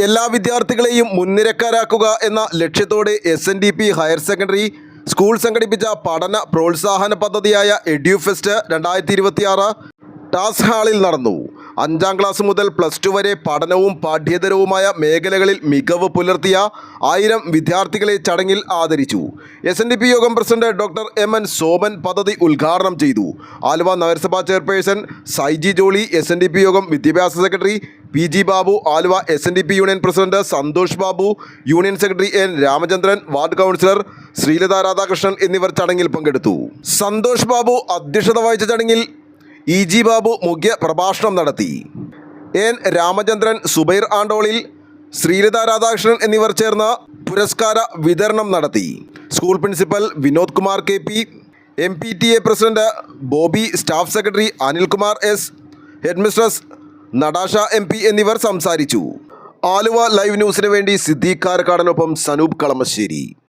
എല്ലാ വിദ്യാർത്ഥികളെയും മുൻനിരക്കാരാക്കുക എന്ന ലക്ഷ്യത്തോടെ S N D P higher secondary school സംഘടിപ്പിച്ച പഠന പ്രോത്സാഹന പദ്ധതിയായ എഡ്യൂഫെസ്റ്റ് രണ്ടായിരത്തി ഇരുപത്തിയാറ് ടാസ് ഹാളിൽ നടന്നു. അഞ്ചാം ക്ലാസ് മുതൽ പ്ലസ് ടു വരെ പഠനവും പാഠ്യേതരവുമായ മേഖലകളിൽ മികവ് പുലർത്തിയ ആയിരം വിദ്യാർത്ഥികളെ ചടങ്ങിൽ ആദരിച്ചു. എസ് എൻ ഡി പി യോഗം president doctor M N Soman പദ്ധതി ഉദ്ഘാടനം ചെയ്തു. ആലുവ നഗരസഭാ chairperson Saiji Jolly S N D P യോഗം വിദ്യാഭ്യാസ secretary P G Babu Aluva S N D P union president Santhosh Babu union secretary N Ramachandran ward councillor Sreelatha Radhakrishnan എന്നിവർ ചടങ്ങിൽ പങ്കെടുത്തു. സന്തോഷ് ബാബു അധ്യക്ഷത വഹിച്ച ചടങ്ങിൽ ഇ ജി ബാബു മുഖ്യ പ്രഭാഷണം നടത്തി. എൻ. രാമചന്ദ്രൻ സുബൈർ ആണ്ടോളിൽ ശ്രീലത രാധാകൃഷ്ണൻ എന്നിവർ ചേർന്ന് പുരസ്കാര വിതരണം നടത്തി. School principal Vinod Kumar K P M P T A president Bobby staff secretary Anilkumar S headmistress Natasha M P എന്നിവർ സംസാരിച്ചു. ആലുവ ലൈവ് ന്യൂസിന് വേണ്ടി സിദ്ദീഖ് കാരക്കാടനൊപ്പം സനൂപ് കളമശ്ശേരി.